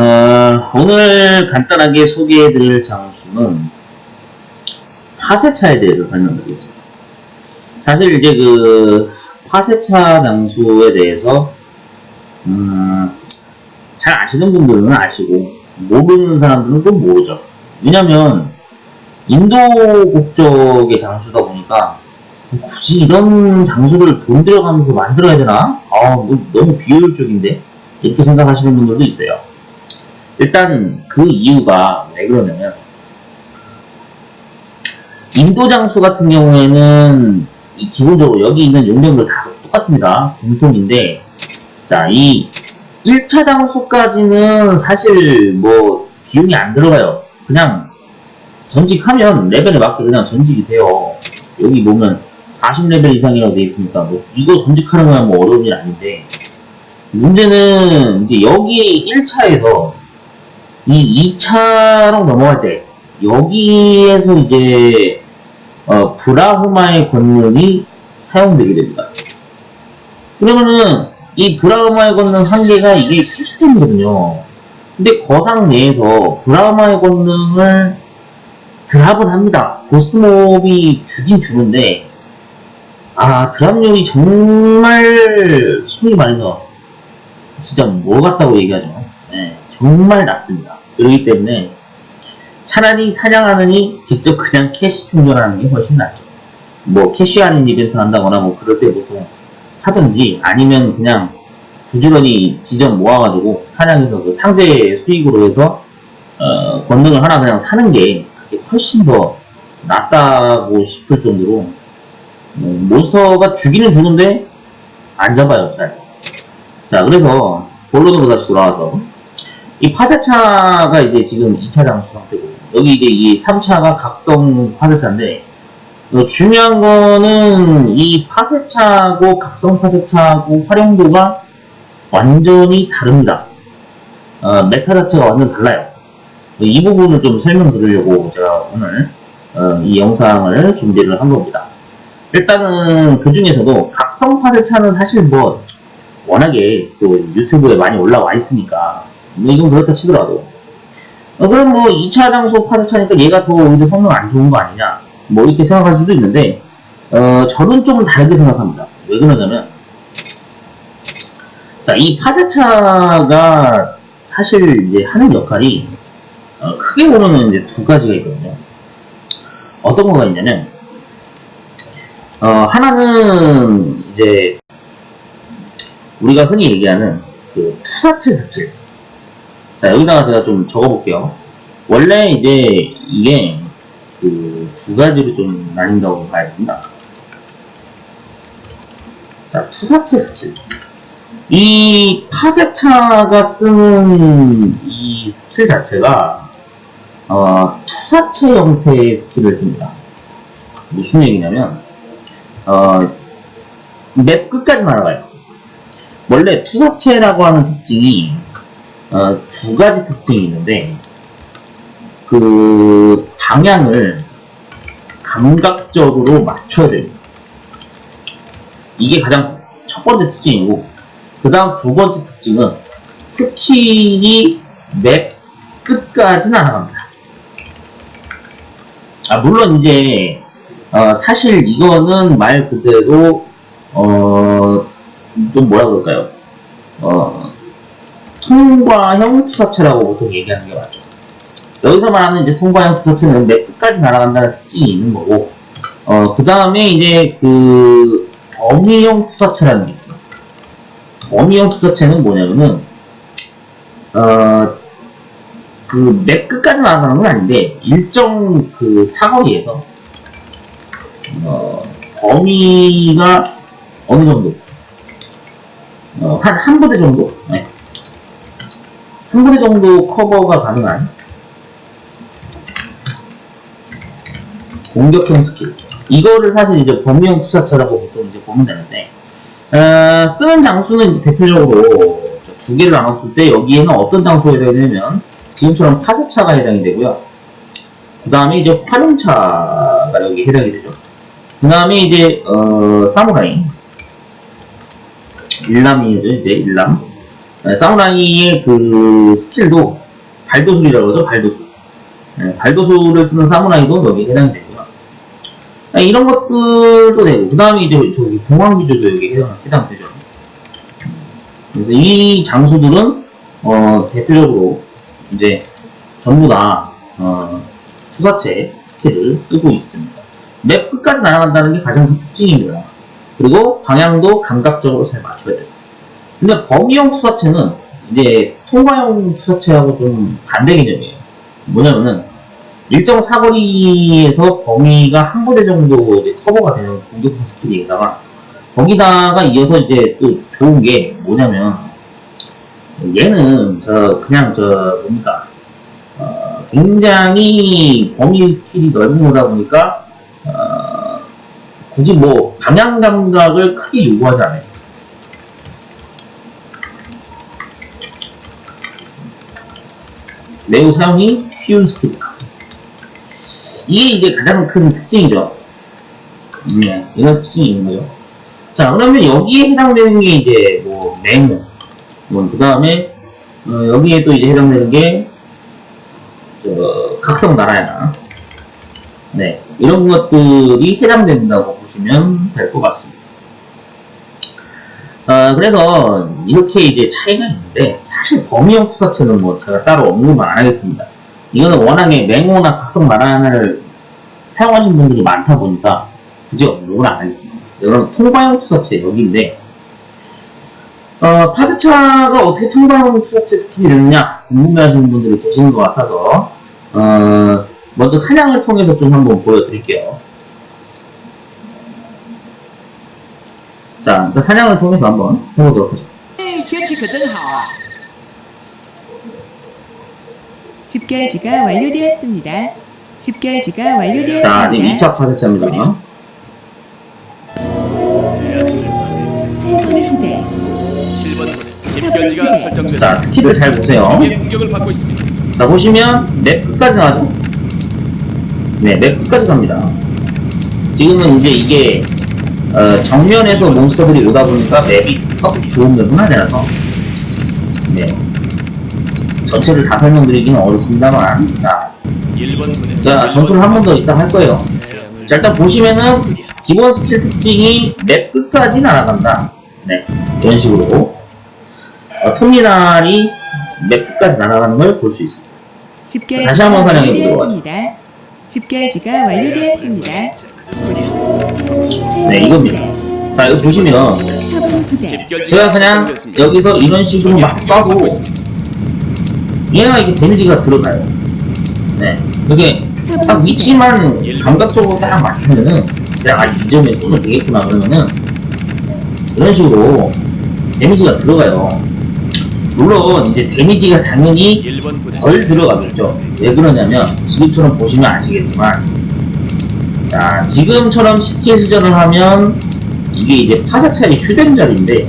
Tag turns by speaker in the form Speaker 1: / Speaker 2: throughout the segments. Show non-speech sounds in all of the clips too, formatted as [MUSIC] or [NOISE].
Speaker 1: 어, 오늘 간단하게 소개해드릴 장수는 파세차에 대해서 설명드리겠습니다. 사실 이제 그 파세차 장수에 대해서 음, 잘 아시는 분들은 아시고 모르는 사람들은 또 모르죠. 왜냐면 인도 국적의 장수다 보니까 굳이 이런 장수를 돈 들여가면서 만들어야 되나? 아, 뭐 너무 비효율적인데? 이렇게 생각하시는 분들도 있어요. 일단 그 이유가 왜 그러냐면 인도 장수 같은 경우에는 이 기본적으로 여기 있는 용량들 다 똑같습니다. 공통인데 자, 이 1차 장수까지는 사실 뭐 비용이 안 들어가요. 그냥 전직하면 레벨에 맞게 그냥 전직이 돼요. 여기 보면 40레벨 이상이라고 되어 있으니까 뭐 이거 전직하는 건뭐 어려운 일 아닌데 문제는 이제 여기 1차에서 이 2차로 넘어갈 때 여기에서 이제 어, 브라흐마의 권능이 사용되게 됩니다. 그러면은 이 브라흐마의 권능 한 개가 이게 캐시템이거든요. 근데 거상 내에서 브라흐마의 권능을 드랍을 합니다. 보스몹이 주긴 주는데 아 드랍률이 정말 소위 말해서 진짜 뭐 같다고 얘기하죠. 네, 정말 낮습니다. 그렇기 때문에 차라리 사냥하느니 직접 그냥 캐시 충전하는 게 훨씬 낫죠. 뭐 캐시 할인 이벤트 한다거나 뭐 그럴 때 보통 하든지 아니면 그냥 부지런히 지점 모아가지고 사냥해서 그 상제 수익으로 해서 어, 권능을 하나 그냥 사는 게 그게 훨씬 더 낫다고 싶을 정도로 뭐, 몬스터가 죽이는 죽은데 안 잡아요 잘. 자 그래서 본론으로 다시 돌아와서 이 파세차가 이제 지금 2차 장수 상태고 여기 이제 이 3차가 각성 파세차인데 어, 중요한 거는 이 파세차하고 각성 파세차하고 활용도가 완전히 다릅니다. 어, 메타 자체가 완전 달라요. 이 부분을 좀 설명드리려고 제가 오늘 어, 이 영상을 준비를 한 겁니다. 일단은 그 중에서도 각성 파세차는 사실 뭐 워낙에 또 유튜브에 많이 올라와 있으니까 뭐 이건 그렇다 치더라도 어, 그럼 뭐 2차 장소 파세차니까 얘가 더 오히려 성능 안 좋은 거 아니냐 뭐 이렇게 생각할 수도 있는데 어, 저는 좀 다르게 생각합니다. 왜 그러냐면 자, 이 파세차가 사실 이제 하는 역할이 어, 크게 보면은 이제 두 가지가 있거든요. 어떤 거가 있냐면 어, 하나는 이제 우리가 흔히 얘기하는 그 투사체 스킬. 자, 여기다가 제가 좀 적어볼게요. 원래 이제 이게 그 두 가지로 좀 나뉜다고 봐야 됩니다. 자, 투사체 스킬. 이 파세차가 쓰는 이 스킬 자체가 어, 투사체 형태의 스킬을 씁니다. 무슨 얘기냐면 어, 맵 끝까지 날아가요. 원래 투사체라고 하는 특징이 어, 두 가지 특징이 있는데 그 방향을 감각적으로 맞춰야 됩니다. 이게 가장 첫 번째 특징이고 그 다음 두 번째 특징은 스킬이 맵 끝까지 날아갑니다. 아, 물론 이제 어, 사실 이거는 말 그대로 어, 좀 뭐라 그럴까요? 어, 통과형 투사체라고 보통 얘기하는 게 맞죠. 여기서 말하는 이제 통과형 투사체는 맵 끝까지 날아간다는 특징이 있는 거고, 어, 그 다음에 이제 그 범위형 투사체라는 게 있어요. 범위형 투사체는 뭐냐면은, 어, 그 맵 끝까지 날아가는 건 아닌데, 일정 그 사거리에서, 어, 범위가 어느 정도, 어, 한, 한 부대 정도, 네. 한 부대 정도 커버가 가능한 공격형 스킬. 이거를 사실 이제 범위형 투사체라고 보통 이제 보면 되는데, 어, 쓰는 장수는 이제 대표적으로 저두 개를 나눴을 때 여기에는 어떤 장소에 해당이 되냐면, 지금처럼 파세차가 해당이 되고요. 그 다음에 이제 활용차가 여기 해당이 되죠. 그 다음에 이제, 어, 사무라이. 일람이죠, 이제 일람. 네, 사무라이의 그 스킬도 발도술이라고 하죠, 발도술. 네, 발도술을 쓰는 사무라이도 여기에 해당이 되고요. 네, 이런 것들도 되고, 그 다음에 이제 저기 봉황기조도 여기에 해당, 해당되죠. 그래서 이 장수들은, 어, 대표적으로 이제 전부 다, 어, 투사체 스킬을 쓰고 있습니다. 맵 끝까지 날아간다는 게 가장 큰 특징입니다. 그리고 방향도 감각적으로 잘 맞춰야 돼요. 근데 범위형 투사체는 이제 통과형 투사체하고 좀 반대 개념이에요. 뭐냐면은 일정 사거리에서 범위가 한 부대 정도 이제 커버가 되는 공격형 스킬이다가 거기다가 이어서 이제 또 좋은 게 뭐냐면 얘는 저 그냥 저 뭡니까 어, 굉장히 범위 스킬이 넓은 거다 보니까 어, 굳이 뭐 방향 감각을 크게 요구하지 않아요. 매우 사용이 쉬운 스킬이다. 이게 이제 가장 큰 특징이죠. 네, 이런 특징이 있는 거죠. 자, 그러면 여기에 해당되는 게 이제 뭐 맹호, 뭐그 다음에 어, 여기에 또 이제 해당되는 게 저, 각성 나라야. 네, 이런 것들이 해당된다고 보시면 될 것 같습니다. 어, 그래서 이렇게 이제 차이가 있는데 사실 범위형 투사체는 뭐 제가 따로 언급을 안 하겠습니다. 이거는 워낙에 맹호나 각성 마란을 사용하시는 분들이 많다 보니까 굳이 언급을 안 하겠습니다. 여러분 통과형 투사체 여기인데 어, 파스차가 어떻게 통과형 투사체 스킬이 되느냐 궁금해하시는 분들이 계시는 것 같아서 어, 먼저 사냥을 통해서 좀 한번 보여드릴게요. 자, 그 사냥을 통해서 한번 해보도록 하죠.
Speaker 2: 집결지가 완료되었습니다. 집결지가 완료되었습니다.
Speaker 1: 2차 파쇄차입니다. 자, 스킬을 잘 보세요. 자, 보시면 맵 끝까지 나죠? 네, 맵 끝까지 갑니다. 지금은 이제 이게 어, 정면에서 몬스터들이 오다 보니까 맵이 썩 좋은 맵은 아니라서 네 전체를 다 설명드리기는 어렵습니다만 자,
Speaker 3: 1번 부대
Speaker 1: 자 전투를 한 번더 이따 할 거예요. 자 일단 보시면은 기본 스킬 특징이 맵 끝까지 날아간다. 네 이런 식으로 어, 톱니날이 맵 끝까지 날아가는 걸 볼 수 있습니다. 다시 한번 사냥해
Speaker 2: 완료되었습니다. 집결지가 완료되었습니다.
Speaker 1: 네 이겁니다. 자 여기 보시면
Speaker 2: 4번 부대,
Speaker 3: 집결지가
Speaker 1: 제가 그냥. 여기서 이런 식으로 막 쏴도. 얘가 이렇게 데미지가 들어가요. 네. 그게
Speaker 2: 4번
Speaker 1: 딱 위치만 감각적으로 딱 맞추면은 그냥 아이 점에 쏘면 되겠구나 그러면은 이런 식으로 데미지가 들어가요. 물론 이제 데미지가 당연히
Speaker 3: 1번 부대
Speaker 1: 덜 들어가겠죠. 왜 그러냐면 지금처럼 보시면 아시겠지만 자 지금처럼 쉽게 수전을 하면 이게 이제 파사차이 휴대자리인데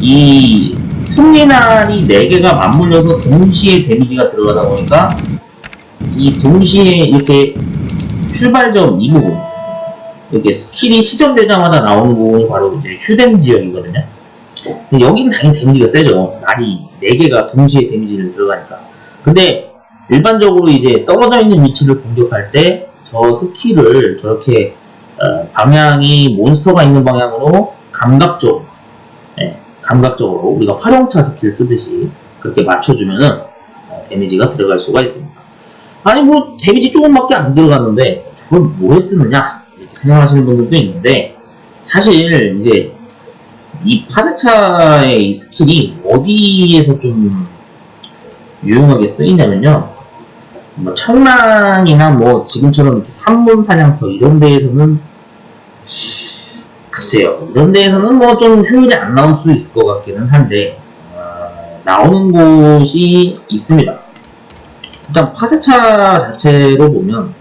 Speaker 1: 이 톱니날이 4개가 맞물려서 동시에 데미지가 들어가다 보니까 이 동시에 이렇게 출발점 이 부분 이렇게 스킬이 시전되자마자 나오는 부분이 바로 이제 휴댐 지역이거든요. 여기는 당연히 데미지가 세죠. 날이 4개가 동시에 데미지를 들어가니까. 근데 일반적으로 이제 떨어져 있는 위치를 공격할 때 저 스킬을 저렇게 어, 방향이 몬스터가 있는 방향으로 감각적으로 예, 감각적으로 우리가 활용차 스킬 쓰듯이 그렇게 맞춰주면은 어, 데미지가 들어갈 수가 있습니다. 아니 뭐 데미지 조금밖에 안 들어갔는데 저걸 뭐에 쓰느냐 이렇게 생각하시는 분들도 있는데 사실 이제 이 파사차의 이 스킬이 어디에서 좀 유용하게 쓰이냐면요. 뭐 청랑이나 뭐 지금처럼 이렇게 산문 사냥터 이런 데에서는 글쎄요 이런 데에서는 뭐 좀 효율이 안 나올 수 있을 것 같기는 한데 어, 나오는 곳이 있습니다. 일단 파세차 자체로 보면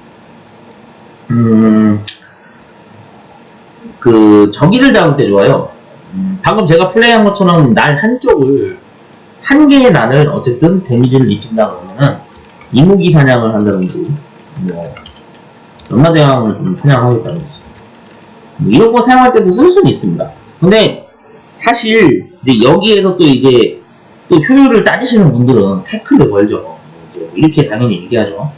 Speaker 1: 음, 그 저기를 잡을 때 좋아요. 음, 방금 제가 플레이한 것처럼 날 한쪽을 한 개의 날을 어쨌든 데미지를 입힌다 그러면은 이무기 사냥을 한다든지 뭐 연마대왕을 좀 사냥하겠다든지 뭐 이런 거 사용할 때도 쓸 수는 있습니다. 근데 사실 이제 여기에서 또 이제 또 효율을 따지시는 분들은 태클을 걸죠. 이제 이렇게 당연히 얘기하죠.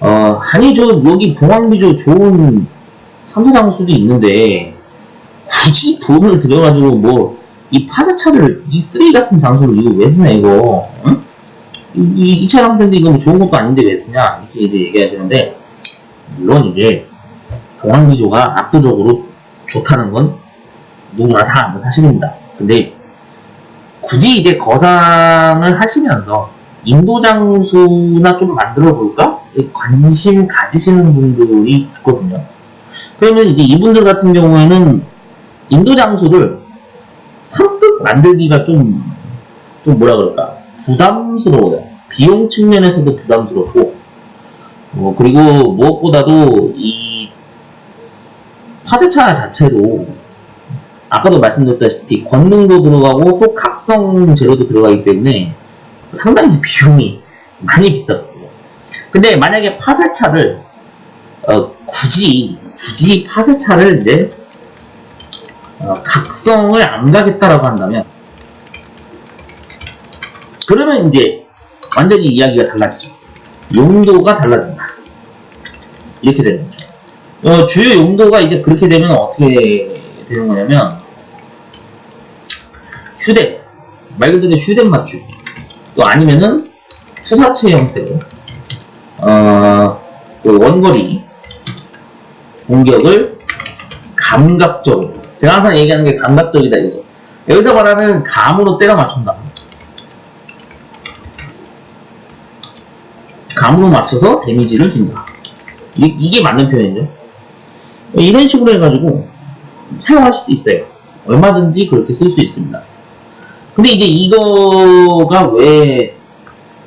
Speaker 1: 어, 아니, 저, 여기 봉황비조 좋은 3사 장수도 있는데, 굳이 돈을 들여가지고 뭐, 이 파사차를, 이 쓰레기 같은 장소를 이거 왜 쓰냐, 이거. 응? 이, 이, 이 차량 팬데 이거 뭐 좋은 것도 아닌데 왜 쓰냐, 이렇게 이제 얘기하시는데, 물론 이제, 봉황비조가 압도적으로 좋다는 건 누구나 다 아는 사실입니다. 근데, 굳이 이제 거상을 하시면서 인도 장수나 좀 만들어 볼까? 관심 가지시는 분들이 있거든요. 그러면 이제 이분들 같은 경우에는 인도 장수를 선뜻 만들기가 좀, 좀 뭐라 그럴까? 부담스러워요. 비용 측면에서도 부담스럽고, 어, 그리고 무엇보다도 이 파세차 자체도 아까도 말씀드렸다시피 권능도 들어가고 또 각성 재료도 들어가기 때문에 상당히 비용이 많이 비싸거든요. 근데 만약에 파세차를 어, 굳이 굳이 파세차를 이제 어, 각성을 안 가겠다라고 한다면 그러면 이제 완전히 이야기가 달라지죠. 용도가 달라진다. 이렇게 되는 거죠. 어, 주요 용도가 이제 그렇게 되면 어떻게 되는 거냐면 휴대 말 그대로 휴대 맞추기 또 아니면은 투사체 형태로 어, 또 원거리 공격을 감각적으로 제가 항상 얘기하는 게 감각적이다 이거죠 여기서 말하는 감으로 때려 맞춘다 감으로 맞춰서 데미지를 준다. 이, 이게 맞는 표현이죠. 이런 식으로 해가지고 사용할 수도 있어요. 얼마든지 그렇게 쓸 수 있습니다. 근데 이제 이거가 왜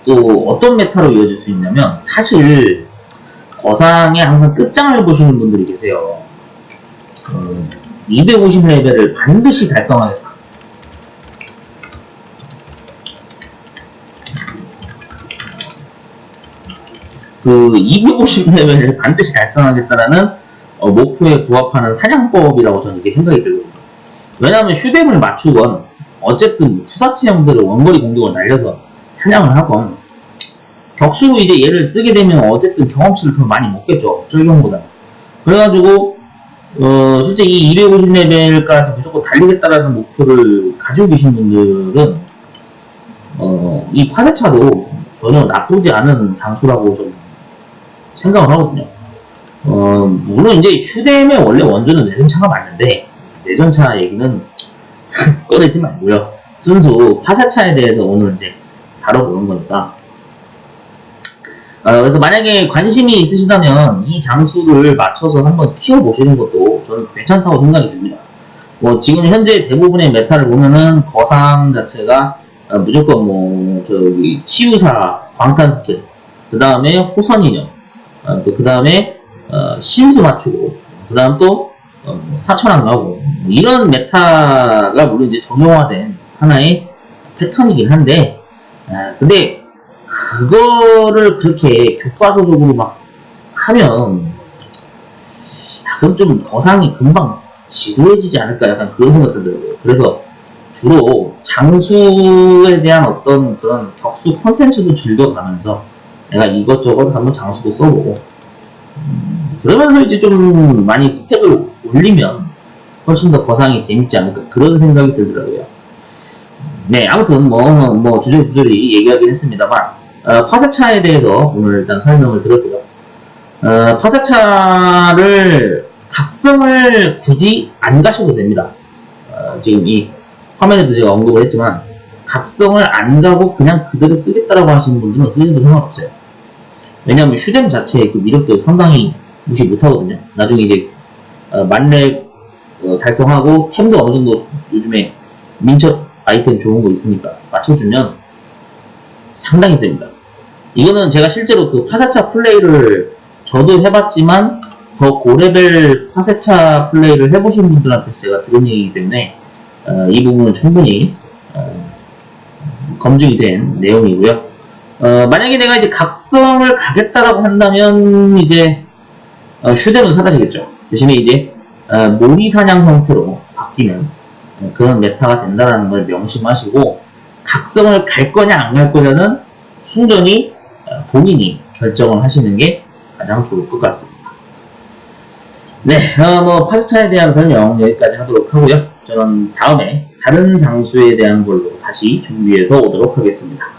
Speaker 1: 또 어떤 메타로 이어질 수 있냐면 사실 거상에 항상 끝장을 보시는 분들이 계세요. 음, 250레벨을 반드시 달성하 그 250레벨을 반드시 달성하겠다라는 어, 목표에 부합하는 사냥법이라고 저는 이렇게 생각이 들거든요. 왜냐하면 휴대을 맞추건 어쨌든 투사체 형들을 원거리 공격을 날려서 사냥을 하건 격수로 이제 얘를 쓰게 되면 어쨌든 경험치를 더 많이 먹겠죠 쫄경보다 그래가지고 어 실제 이 250레벨까지 무조건 달리겠다라는 목표를 가지고 계신 분들은 어이 파세차도 전혀 나쁘지 않은 장수라고 좀 생각을 하거든요. 어 물론 이제 휴대의 원래 원조는 내전차가 맞는데 내전차 얘기는 [LAUGHS] 꺼내지 말고요. 순수 파세차에 대해서 오늘 이제 다뤄보는 거니까. 어, 그래서 만약에 관심이 있으시다면 이 장수를 맞춰서 한번 키워보시는 것도 저는 괜찮다고 생각이 듭니다. 뭐 지금 현재 대부분의 메타를 보면은 거상 자체가 어, 무조건 뭐 저기 치유사 광탄 스킬 그 다음에 호선 인형 어, 그 다음에 어, 신수 맞추고 그 다음 또 어, 사천왕 나오고 뭐 이런 메타가 물론 이제 정형화된 하나의 패턴이긴 한데 아, 근데 그거를 그렇게 교과서적으로 막 하면 아, 그럼 좀 거상이 금방 지루해지지 않을까 약간 그런 생각 들더라고요. 그래서 주로 장수에 대한 어떤 그런 격수 컨텐츠도 즐겨가면서 내가 이것저것 한번 장수도 써보고 음, 그러면서 이제 좀 많이 스펙을 올리면 훨씬 더 거상이 재밌지 않을까 그런 생각이 들더라고요. 네, 아무튼 뭐, 뭐 주저리 부저리 얘기하긴 했습니다만 어, 파사차에 대해서 오늘 일단 설명을 드렸고요. 어, 파사차를 각성을 굳이 안 가셔도 됩니다. 어, 지금 이 화면에도 제가 언급을 했지만 각성을 안 가고 그냥 그대로 쓰겠다라고 하시는 분들은 쓰셔도 상관없어요. 왜냐하면 휴댐 자체의 그 위력도 상당히 무시 못하거든요. 나중에 이제 어, 만렙 어, 달성하고 템도 어느 정도 요즘에 민첩 아이템 좋은 거 있으니까 맞춰주면 상당히 셉니다. 이거는 제가 실제로 그 파세차 플레이를 저도 해봤지만 더 고레벨 파세차 플레이를 해보신 분들한테 제가 들은 얘기이기 때문에 어, 이 부분은 충분히 어, 검증이 된 내용이고요. 어, 만약에 내가 이제 각성을 가겠다라고 한다면 이제 어, 휴대는 사라지겠죠. 대신에 이제 어, 모리 사냥 형태로 바뀌는 어, 그런 메타가 된다는 걸 명심하시고 각성을 갈 거냐 안 갈 거냐는 순전히 어, 본인이 결정을 하시는 게 가장 좋을 것 같습니다. 네, 어, 뭐 파스차에 대한 설명 여기까지 하도록 하고요. 저는 다음에 다른 장수에 대한 걸로 다시 준비해서 오도록 하겠습니다.